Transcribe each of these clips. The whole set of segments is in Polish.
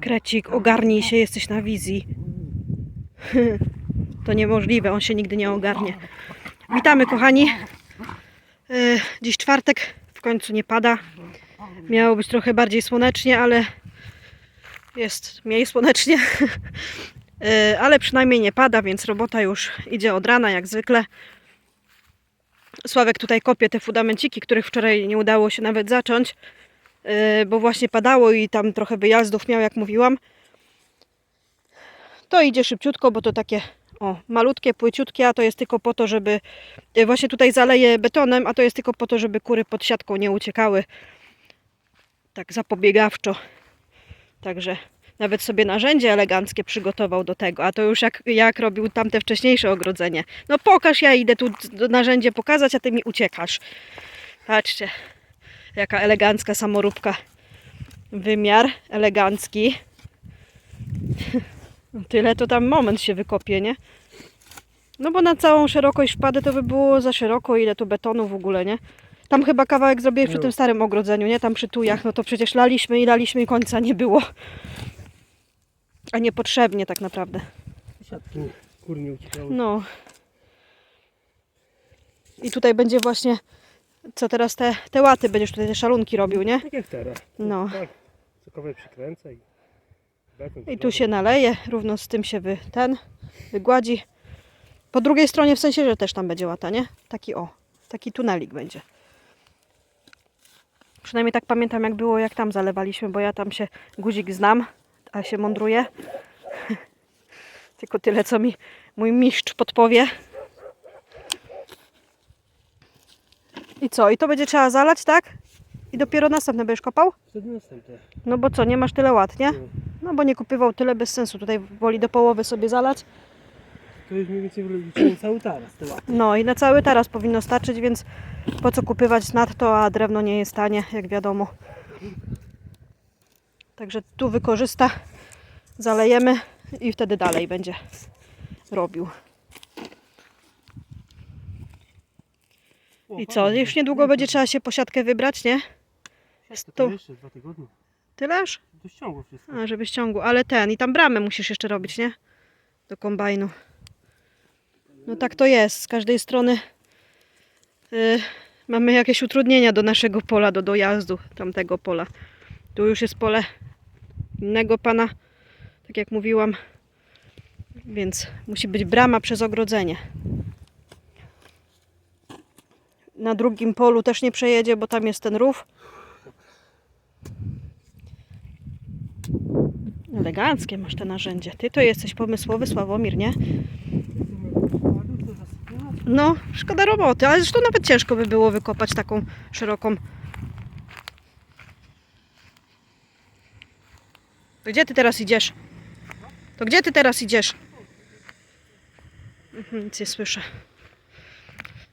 Krecik, ogarnij się, jesteś na wizji. To niemożliwe, on się nigdy nie ogarnie. Witamy kochani. E, Dziś czwartek, w końcu nie pada. Miało być trochę bardziej słonecznie, ale jest mniej słonecznie. E, Ale przynajmniej nie pada, więc robota już idzie od rana, jak zwykle. Sławek tutaj kopie te fundamenciki, których wczoraj nie udało się nawet zacząć, bo właśnie padało i tam trochę wyjazdów miał, jak mówiłam. To idzie szybciutko, bo to takie o, malutkie, płyciutkie, a to jest tylko po to, żeby e, właśnie tutaj zaleję betonem, a to jest tylko po to, żeby kury pod siatką nie uciekały. Tak zapobiegawczo. Także nawet sobie narzędzie eleganckie przygotował do tego, a to już jak, jak robił tamte wcześniejsze ogrodzenie. No pokaż, ja idę tu narzędzie pokazać, a ty mi uciekasz. Patrzcie, jaka elegancka samoróbka. Wymiar elegancki. Tyle to tam moment się wykopie, nie? No bo na całą szerokość wpadę to by było za szeroko, ile tu betonu w ogóle, nie? Tam chyba kawałek zrobiłeś przy No. tym starym ogrodzeniu, nie? Tam przy tujach, no to przecież laliśmy i laliśmy i końca nie było. A niepotrzebnie tak naprawdę. Siatki kur nie uciekały. No. I tutaj będzie właśnie, co teraz te, te łaty będziesz tutaj te szalunki robił, nie? Tak jak teraz. No. Tak. Cokolwiek przykręcę i beton I tu się naleje, równo z tym się wy, ten wygładzi. Po drugiej stronie w sensie, że też tam będzie łata, nie? Taki o, taki tunelik będzie. Przynajmniej tak pamiętam jak było, jak tam zalewaliśmy, bo ja tam się guzik znam, a się mądruję. Tylko tyle, co mi mój mistrz podpowie. I co? I to będzie trzeba zalać, tak? I dopiero następne będziesz kopał? Wtedy następne. No bo co, nie masz tyle łat, nie? No. Bo nie kupywał tyle bez sensu. Tutaj woli do połowy sobie zalać. To już mniej więcej wyliczyłem cały taras te. No i na cały taras powinno starczyć, więc po co kupywać nadto, a drewno nie jest tanie, jak wiadomo. Także tu wykorzysta, zalejemy i wtedy dalej będzie robił. I co, już niedługo będzie trzeba się po siatkę wybrać, nie? To- jeszcze dwa tygodnie. Tyleż? To ściągło wszystko. A, żeby ściągu, ale ten i tam bramę musisz jeszcze robić, nie? Do kombajnu. No tak to jest. Z każdej strony y, mamy jakieś utrudnienia do naszego pola, do dojazdu tamtego pola. Tu już jest pole innego pana, tak jak mówiłam, więc musi być brama przez ogrodzenie. Na drugim polu też nie przejedzie, bo tam jest ten rów. Eleganckie masz te narzędzie. Ty to jesteś pomysłowy, Sławomir, nie? No, szkoda roboty, ale zresztą nawet ciężko by było wykopać taką szeroką. To gdzie ty teraz idziesz? To gdzie ty teraz idziesz? Mhm, Nic nie słyszę.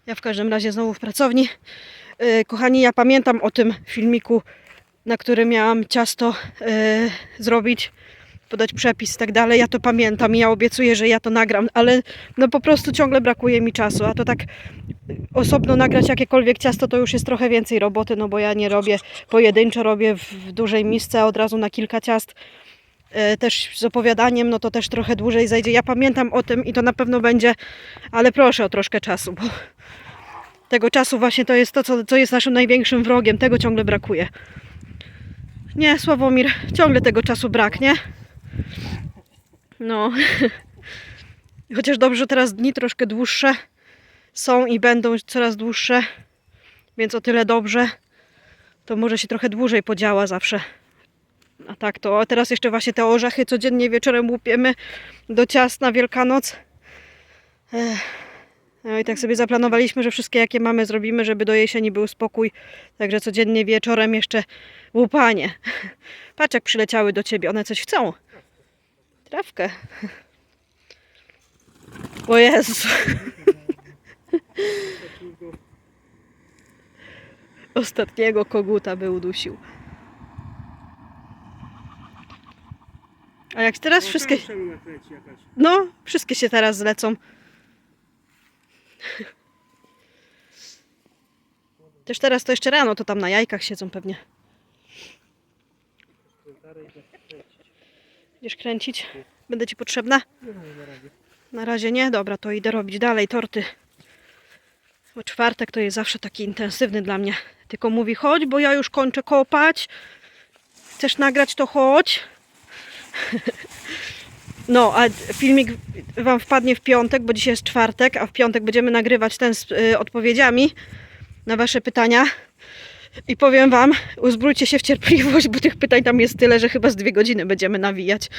Ja w każdym razie znowu w pracowni. Yy, kochani, ja pamiętam o tym filmiku, na którym miałam ciasto yy, zrobić, podać przepis i tak dalej. Ja to pamiętam i ja obiecuję, że ja to nagram, ale no po prostu ciągle brakuje mi czasu, a to tak osobno nagrać jakiekolwiek ciasto to już jest trochę więcej roboty, no bo ja nie robię pojedynczo, robię w, dużej misce od razu na kilka ciast. E, Też z opowiadaniem, no to też trochę dłużej zajdzie. Ja pamiętam o tym i to na pewno będzie, ale proszę o troszkę czasu, bo tego czasu właśnie to jest to, co, co jest naszym największym wrogiem. Tego ciągle brakuje. Nie, Sławomir, ciągle tego czasu brak, nie? No. Chociaż dobrze, teraz dni troszkę dłuższe są i będą coraz dłuższe, więc o tyle dobrze. To może się trochę dłużej podziała zawsze. A tak to, a teraz jeszcze właśnie te orzechy codziennie wieczorem łupiemy do ciast na Wielkanoc. Ech. No i tak sobie zaplanowaliśmy, że wszystkie jakie mamy zrobimy, żeby do jesieni był spokój. Także codziennie wieczorem jeszcze łupanie. Patrz jak przyleciały do ciebie, one coś chcą. Trawkę. O Jezu. Ostatniego koguta by udusił. A jak teraz wszystkie... No, wszystkie się teraz zlecą. Też teraz to jeszcze rano, to tam na jajkach siedzą pewnie. Będziesz kręcić? Będę ci potrzebna? Na razie nie? Dobra, to idę robić dalej torty. Bo czwartek to jest zawsze taki intensywny dla mnie. Tylko mówi chodź, bo ja już kończę kopać. Chcesz nagrać, to chodź. No, a filmik Wam wpadnie w piątek, bo dzisiaj jest czwartek, a w piątek będziemy nagrywać ten z y, odpowiedziami na Wasze pytania. I powiem Wam, uzbrójcie się w cierpliwość, bo tych pytań tam jest tyle, że chyba z dwie godziny będziemy nawijać.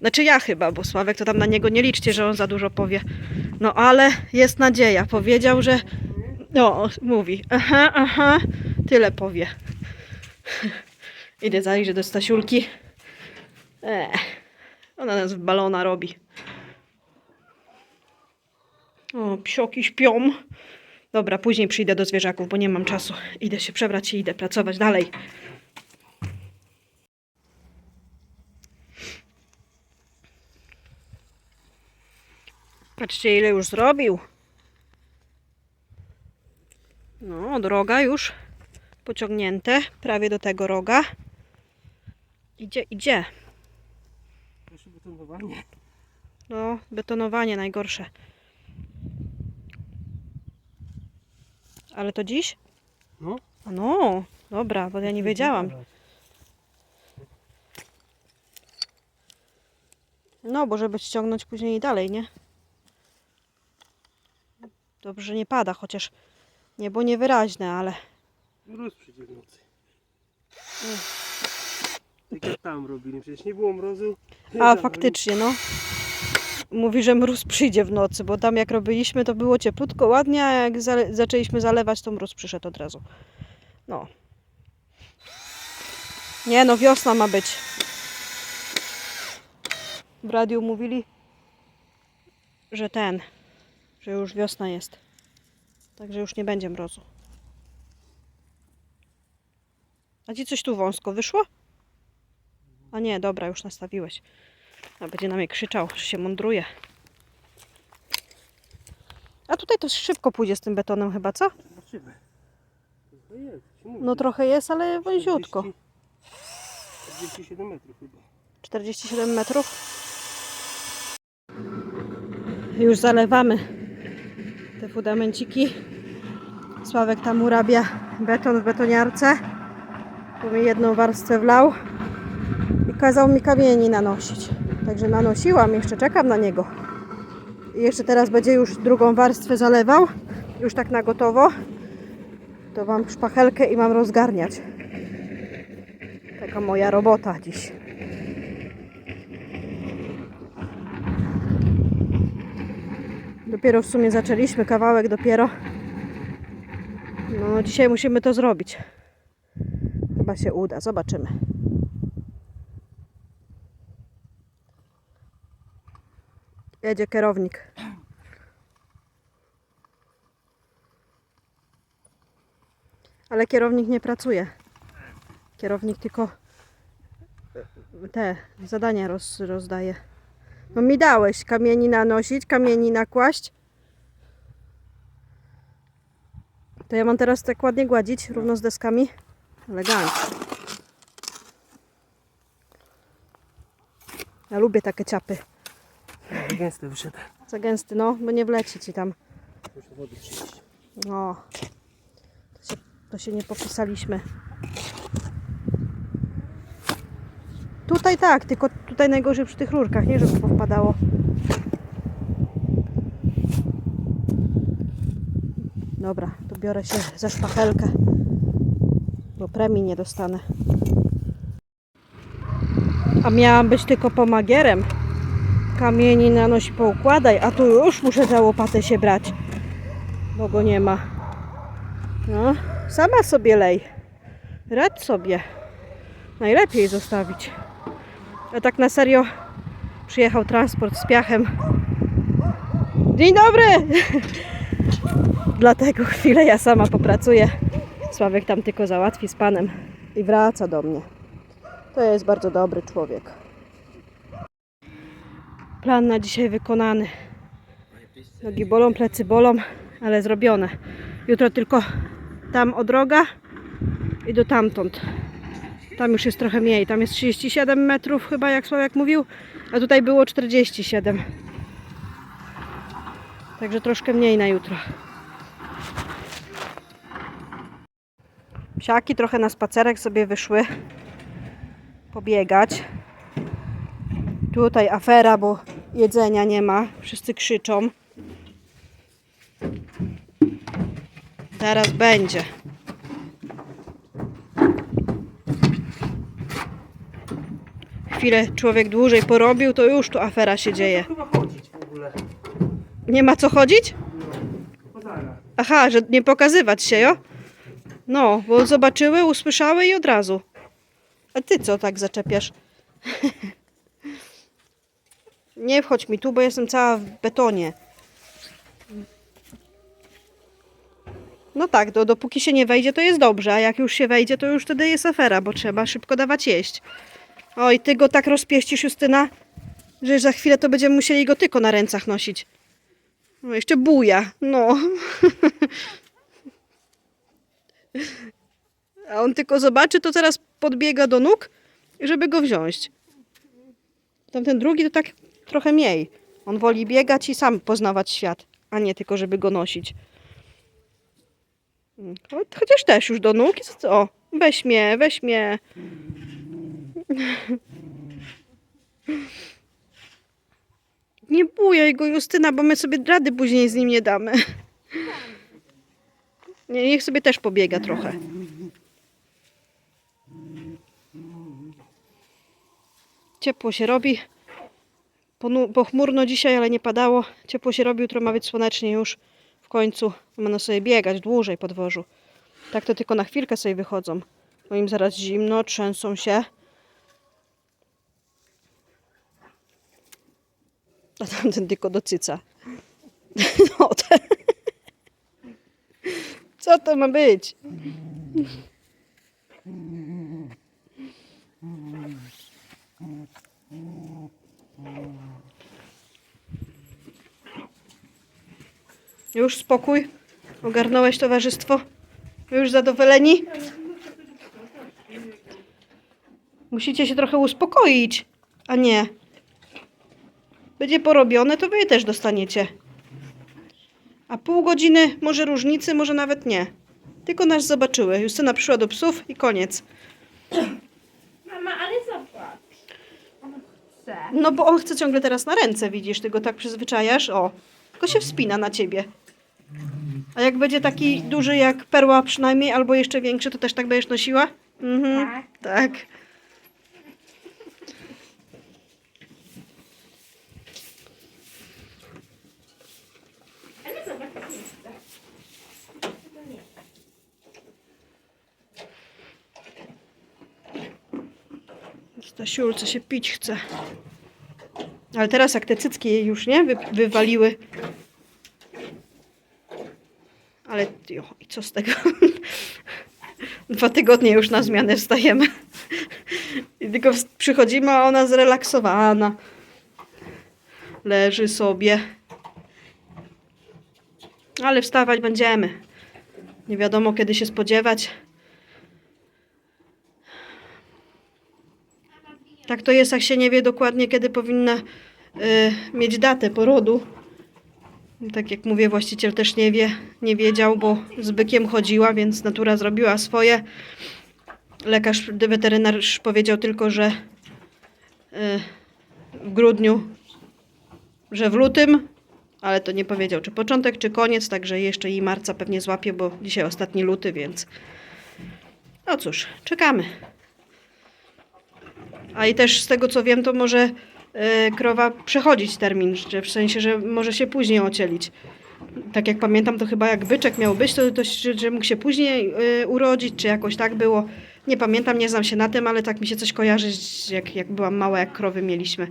Znaczy ja chyba, bo Sławek to tam na niego nie liczcie, że on za dużo powie. No ale jest nadzieja. Powiedział, że. No, mówi. Aha, aha, tyle powie. Idę zajrzeć do Stasiulki. Eee, ona nas w balona robi. O, psioki śpią. Dobra, później przyjdę do zwierzaków, bo nie mam czasu. Idę się przebrać i idę pracować dalej. Patrzcie, ile już zrobił. No, droga już pociągnięte, prawie do tego roga. Idzie, idzie. Betonowanie. No, betonowanie najgorsze. Ale to dziś? No. A no, dobra, bo ja nie wiedziałam. No, bo żeby ściągnąć później i dalej, nie? Dobrze, że nie pada, chociaż niebo niewyraźne, ale Mróz przyjdzie w nocy. Tak jak tam robili, przecież nie było mrozu. A, faktycznie, no. Mówi, że mróz przyjdzie w nocy, bo tam jak robiliśmy, to było cieplutko, ładnie, a jak zale zaczęliśmy zalewać, to mróz przyszedł od razu. No. Nie no, wiosna ma być. W radiu mówili, że ten, że już wiosna jest. Także już nie będzie mrozu. A ci coś tu wąsko wyszło? A nie, dobra, już nastawiłeś. A będzie na mnie krzyczał, że się mądruje. A tutaj to szybko pójdzie z tym betonem chyba, co? Zobaczymy. Mówi. No trochę jest, ale wąziutko. 40 47 metrów chyba. 47 metrów. Już zalewamy te fundamenciki. Sławek tam urabia beton w betoniarce. Bo mi jedną warstwę wlał kazał mi kamieni nanosić. Także nanosiłam, jeszcze czekam na niego. I jeszcze teraz będzie już drugą warstwę zalewał. Już tak na gotowo. To mam szpachelkę i mam rozgarniać. Taka moja robota dziś. Dopiero w sumie zaczęliśmy, kawałek dopiero. No, dzisiaj musimy to zrobić. Chyba się uda, zobaczymy. Jedzie kierownik. Ale kierownik nie pracuje. Kierownik tylko e, te zadania roz, rozdaje. No mi dałeś kamieni nanosić, kamieni nakłaść. To ja mam teraz tak ładnie gładzić, równo z deskami. Elegancko. Ja lubię takie ciapy. Gęsty wyszedł. Za gęsty, no, bo nie wleci ci tam. Muszę wody przyjść. No. To się, to się nie popisaliśmy. Tutaj tak, tylko tutaj najgorzej przy tych rurkach, nie żeby powpadało. Dobra, to biorę się za szpachelkę, bo premii nie dostanę. A miałam być tylko pomagierem. Kamieni na noś poukładaj, a tu już muszę za łopatę się brać bo go nie ma. No, sama sobie lej. Radź sobie. Najlepiej zostawić. A tak na serio przyjechał transport z piachem. Dzień dobry! Dlatego chwilę ja sama popracuję. Sławek tam tylko załatwi z panem i wraca do mnie. To jest bardzo dobry człowiek. Plan na dzisiaj wykonany. Nogi bolą, plecy bolą, ale zrobione. Jutro tylko tam odroga i do tamtąd. Tam już jest trochę mniej. Tam jest 37 metrów chyba, jak Sławek mówił, a tutaj było 47. Także troszkę mniej na jutro. Psiaki trochę na spacerek sobie wyszły pobiegać. Tutaj afera, bo jedzenia nie ma. Wszyscy krzyczą. Zaraz będzie. Chwilę człowiek dłużej porobił, to już tu afera się dzieje. Chyba chodzić w ogóle. Nie ma co chodzić? No. Aha, że nie pokazywać się, jo? No, bo zobaczyły, usłyszały i od razu. A ty co tak zaczepiasz? nie wchodź mi tu, bo jestem cała w betonie. No tak, do, dopóki się nie wejdzie, to jest dobrze, a jak już się wejdzie, to już wtedy jest afera, bo trzeba szybko dawać jeść. Oj, ty go tak rozpieścisz, Justyna, że za chwilę to będziemy musieli go tylko na rękach nosić. No jeszcze buja, no. A on tylko zobaczy, to zaraz podbiega do nóg, żeby go wziąć. Tamten drugi to tak trochę mniej. On woli biegać i sam poznawać świat, a nie tylko, żeby go nosić. Mm, cho- Chociaż też już do nóg. O, weź mnie, weź mnie. Nie bujaj go, Justyna, bo my sobie rady później z nim nie damy. Nie, niech sobie też pobiega trochę. Ciepło się robi. Pochmurno dzisiaj, ale nie padało. Ciepło się robi, jutro ma być słonecznie już. W końcu będą sobie biegać dłużej po dworzu. Tak to tylko na chwilkę sobie wychodzą. Bo im zaraz zimno, trzęsą się. A tamten tylko do cyca. No, ten. Co to ma być? Już spokój? Ogarnąłeś towarzystwo? Już zadowoleni? Musicie się trochę uspokoić, a nie. Będzie porobione, to wy też dostaniecie. A pół godziny, może różnicy, może nawet nie. Tylko nas zobaczyły. Justyna przyszła do psów i koniec. Mama, ale zobacz. On chce. No bo on chce ciągle teraz na ręce, widzisz, ty go tak przyzwyczajasz. O, tylko się wspina na ciebie. A jak będzie taki duży jak perła przynajmniej, albo jeszcze większy, to też tak będziesz nosiła? Mhm. Tak. Stasiulce się pić chce. Ale teraz jak te cycki już, nie? Wy, wywaliły. Ale jo, i co z tego? Dwa tygodnie już na zmianę wstajemy. I tylko przychodzimy, a ona zrelaksowana. Leży sobie. Ale wstawać będziemy. Nie wiadomo kiedy się spodziewać. Tak to jest, jak się nie wie dokładnie, kiedy powinna y, mieć datę porodu. Tak jak mówię, właściciel też nie wie, nie wiedział, bo z bykiem chodziła, więc natura zrobiła swoje. Lekarz, weterynarz powiedział tylko, że y, w grudniu, że w lutym, ale to nie powiedział, czy początek, czy koniec, także jeszcze i marca pewnie złapie, bo dzisiaj ostatni luty, więc no cóż, czekamy. A i też z tego co wiem, to może krowa przechodzić termin, w sensie, że może się później ocielić. Tak jak pamiętam, to chyba jak byczek miał być, to, to że, mógł się później e, urodzić, czy jakoś tak było. Nie pamiętam, nie znam się na tym, ale tak mi się coś kojarzy, jak, jak byłam mała, jak krowy mieliśmy.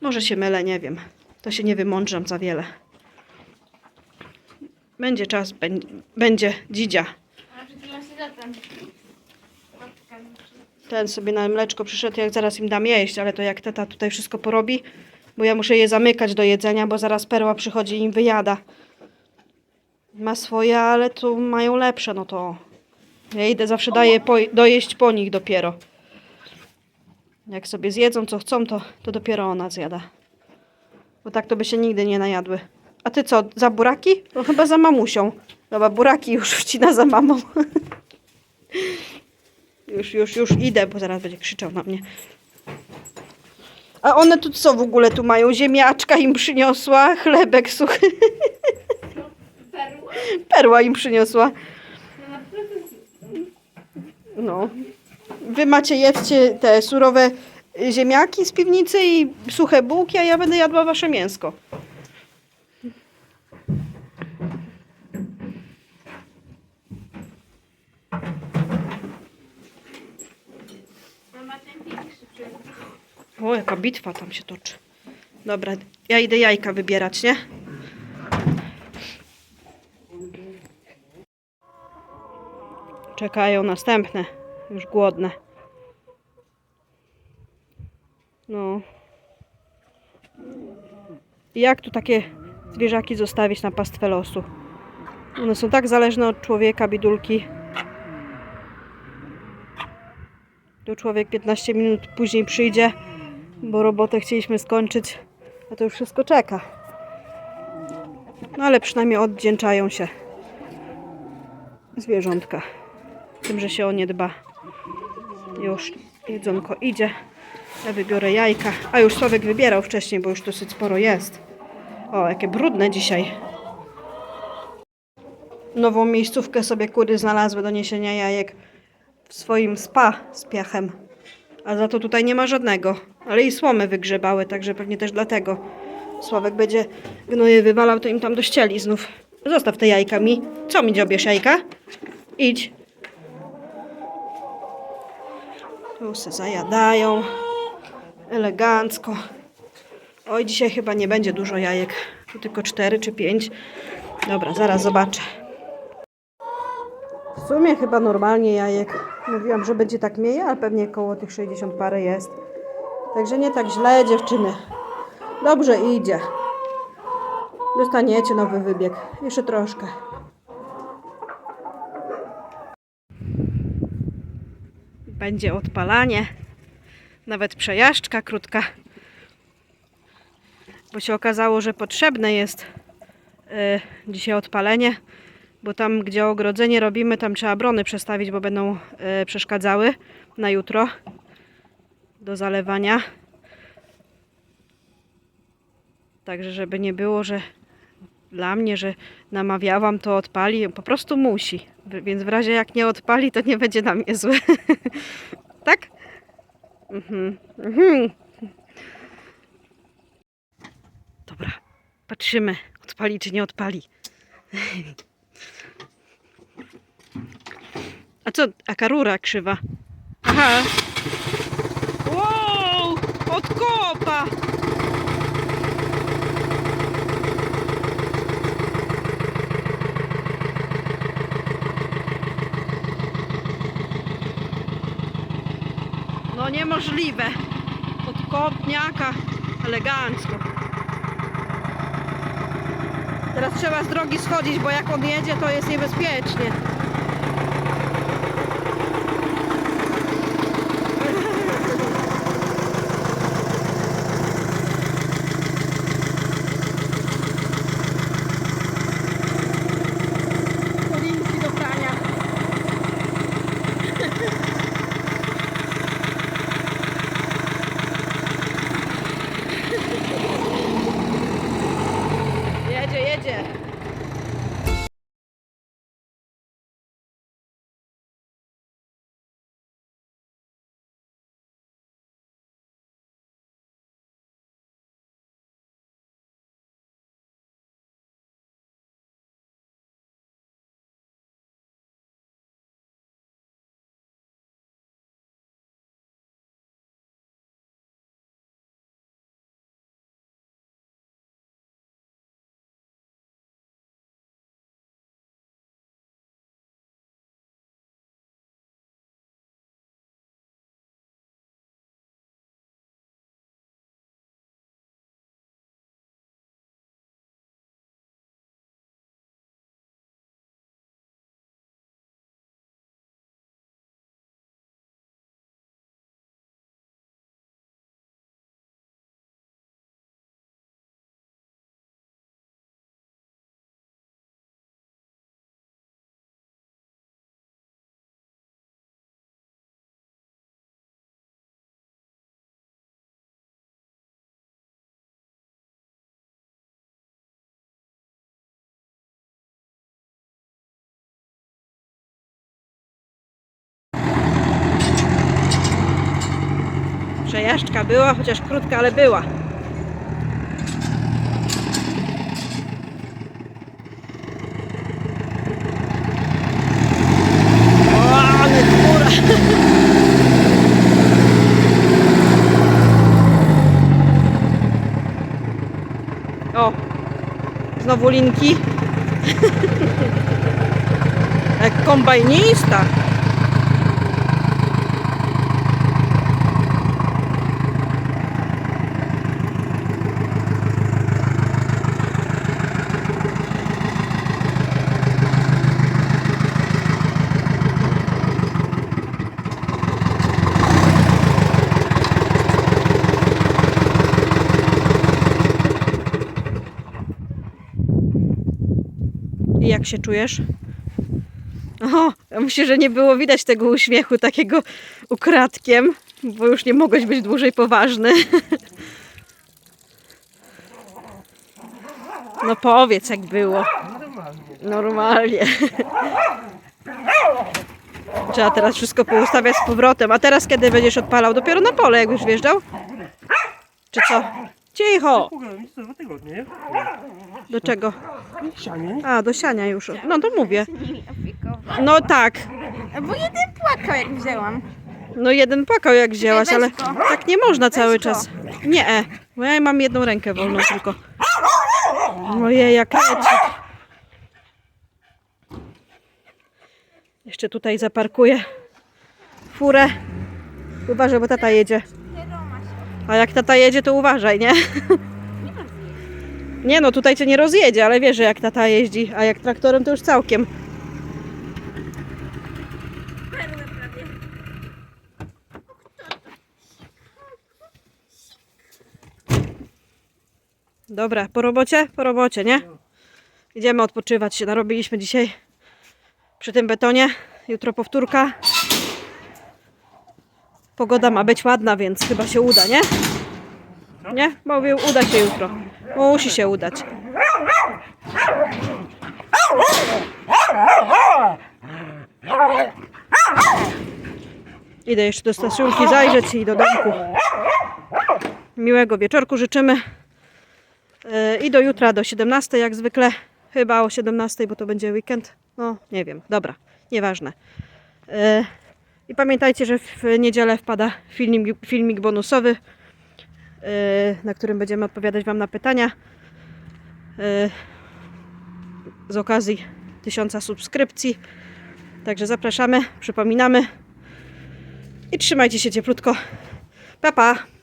Może się mylę, nie wiem. To się nie wymądrzam za wiele. Będzie czas, beń- będzie dzidzia. A chwilą się zatem. Ten sobie na mleczko przyszedł, jak zaraz im dam jeść, ale to jak tata tutaj wszystko porobi, bo ja muszę je zamykać do jedzenia, bo zaraz perła przychodzi i im wyjada. Ma swoje, ale tu mają lepsze, no to ja idę zawsze daję po, dojeść po nich dopiero. Jak sobie zjedzą co chcą, to, to dopiero ona zjada. Bo tak to by się nigdy nie najadły. A ty co, za buraki? No chyba za mamusią. Dobra, buraki już wcina za mamą. już, już, już idę, bo zaraz będzie krzyczał na mnie. A one tu co w ogóle tu mają? Ziemniaczka im przyniosła, chlebek suchy. Perła? Perła im przyniosła. No. Wy macie, jedzcie te surowe ziemniaki z piwnicy i suche bułki, a ja będę jadła wasze mięsko. Mama ten większy przyjechał. O, jaka bitwa tam się toczy. Dobra, ja idę jajka wybierać, nie? Czekają następne. Już głodne. No. Jak tu takie zwierzaki zostawić na pastwę losu? One są tak zależne od człowieka, bidulki. Tu człowiek 15 minut później przyjdzie, bo robotę chcieliśmy skończyć, a to już wszystko czeka. No ale przynajmniej oddzięczają się zwierzątka tym, że się o nie dba. Już jedzonko idzie. Ja wybiorę jajka. A już Sławek wybierał wcześniej, bo już dosyć sporo jest. O, jakie brudne dzisiaj. Nową miejscówkę sobie kury znalazły do niesienia jajek w swoim spa z piachem. A za to tutaj nie ma żadnego. Ale i słomy wygrzebały, także pewnie też dlatego. Sławek będzie gnoje wywalał, to im tam dościeli znów. Zostaw te jajka mi. Co mi dziobiesz jajka? Idź. Tu se zajadają. Elegancko. Oj, dzisiaj chyba nie będzie dużo jajek. Tu tylko cztery czy pięć. Dobra, zaraz zobaczę. W sumie chyba normalnie jajek. Mówiłam, że będzie tak mniej, ale pewnie koło tych 60 parę jest. Także nie tak źle, dziewczyny. Dobrze idzie. Dostaniecie nowy wybieg. Jeszcze troszkę. Będzie odpalanie. Nawet przejażdżka krótka. Bo się okazało, że potrzebne jest e, dzisiaj odpalenie. Bo tam, gdzie ogrodzenie robimy, tam trzeba brony przestawić, bo będą e, przeszkadzały na jutro do zalewania. Także, żeby nie było, że dla mnie, że namawiałam, to odpali. Po prostu musi. Więc w razie jak nie odpali, to nie będzie na mnie złe. tak? Mhm. Mhm. Dobra, patrzymy, odpali czy nie odpali. A co? A karura krzywa. Aha. Wow! Od kopa! No niemożliwe. Od kopniaka elegancko. Teraz trzeba z drogi schodzić, bo jak on jedzie, to jest niebezpiecznie. Przejażdżka była, chociaż krótka, ale była. O, znowu linki. Jak kombajnista. Jak się czujesz? O, myślę, że nie było widać tego uśmiechu takiego ukradkiem, bo już nie mogłeś być dłużej poważny. No powiedz jak było. Normalnie. Trzeba teraz wszystko poustawiać z powrotem. A teraz kiedy będziesz odpalał? Dopiero na pole, jak już wjeżdżał? Czy co? Cicho! Do czego? A, do siania już. No to mówię. No tak. Bo jeden płakał jak wzięłam. No jeden płakał jak wzięłaś, ale tak nie można cały czas. Nie, e, bo ja mam jedną rękę wolną tylko. Ojej, jak leci. Jeszcze tutaj zaparkuję furę. Uważaj, bo tata jedzie. A jak tata jedzie, to uważaj, nie? Nie no, tutaj cię nie rozjedzie, ale wiesz, że jak tata jeździ, a jak traktorem to już całkiem. Dobra, po robocie? Po robocie, nie? Idziemy odpoczywać się. Narobiliśmy dzisiaj przy tym betonie. Jutro powtórka. Pogoda ma być ładna, więc chyba się uda, nie? Nie? Mówię, uda się jutro. Musi się udać. Idę jeszcze do stacjonki zajrzeć i do domku. Miłego wieczorku życzymy. Yy, I do jutra do 17 jak zwykle. Chyba o 17, bo to będzie weekend. No, nie wiem. Dobra, nieważne. Yy, I pamiętajcie, że w niedzielę wpada filmik, filmik bonusowy, na którym będziemy odpowiadać Wam na pytania. Yy, Z okazji tysiąca subskrypcji. Także zapraszamy, przypominamy. I trzymajcie się cieplutko. Pa, pa!